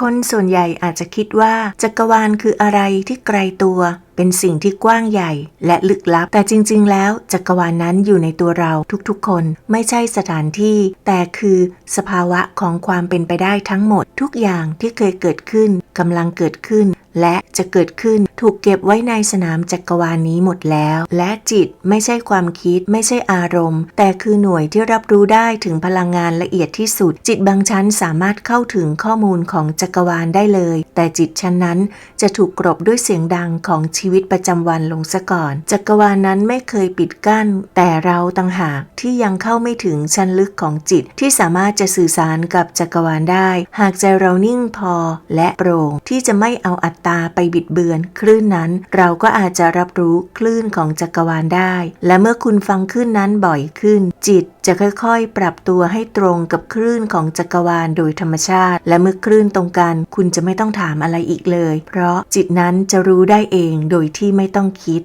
คนส่วนใหญ่อาจจะคิดว่าจักรวาลคืออะไรที่ไกลตัว เป็นสิ่งที่กว้างใหญ่ และลึกลับ แต่จริง ๆ แล้วจักรวาลนั้นอยู่ในตัวเราทุกๆ คนไม่ใช่สถานที่ แต่คือสภาวะของความเป็นไปได้ทั้งหมด ทุกอย่างที่เคยเกิดขึ้นกำลังเกิดขึ้น และจะเกิดขึ้นถูกเก็บไว้ในสนามจักรวาลนี้หมดแล้ว และจิตไม่ใช่ความคิดไม่ใช่อารมณ์ แต่คือหน่วยที่รับรู้ได้ถึงพลังงานละเอียดที่สุด จิตบางชั้นสามารถเข้าถึงข้อมูลของจักรวาลได้เลย แต่จิตชั้นนั้นจะถูกกรบด้วยเสียงดังของชีวิตประจำวันลงซะก่อน จักรวาลนั้นไม่เคยปิดกั้น แต่เราต่างหากที่ยังเข้าไม่ถึงชั้นลึกของจิตที่สามารถจะสื่อสารกับจักรวาลได้ หากใจเรานิ่งพอและโปร่งที่จะไม่เอาอัตตาไปบิดเบือน คลื่นนั้นเราก็อาจจะรับรู้คลื่นของจักรวาลได้ และเมื่อคุณฟังคลื่นนั้นบ่อยขึ้น จิตจะค่อยๆ ปรับตัวให้ตรงกับคลื่นของจักรวาลโดยธรรมชาติ และเมื่อคลื่นตรงกันคุณจะไม่ต้องถามอะไรอีกเลย เพราะจิตนั้นจะรู้ได้เองโดยที่ไม่ต้องคิด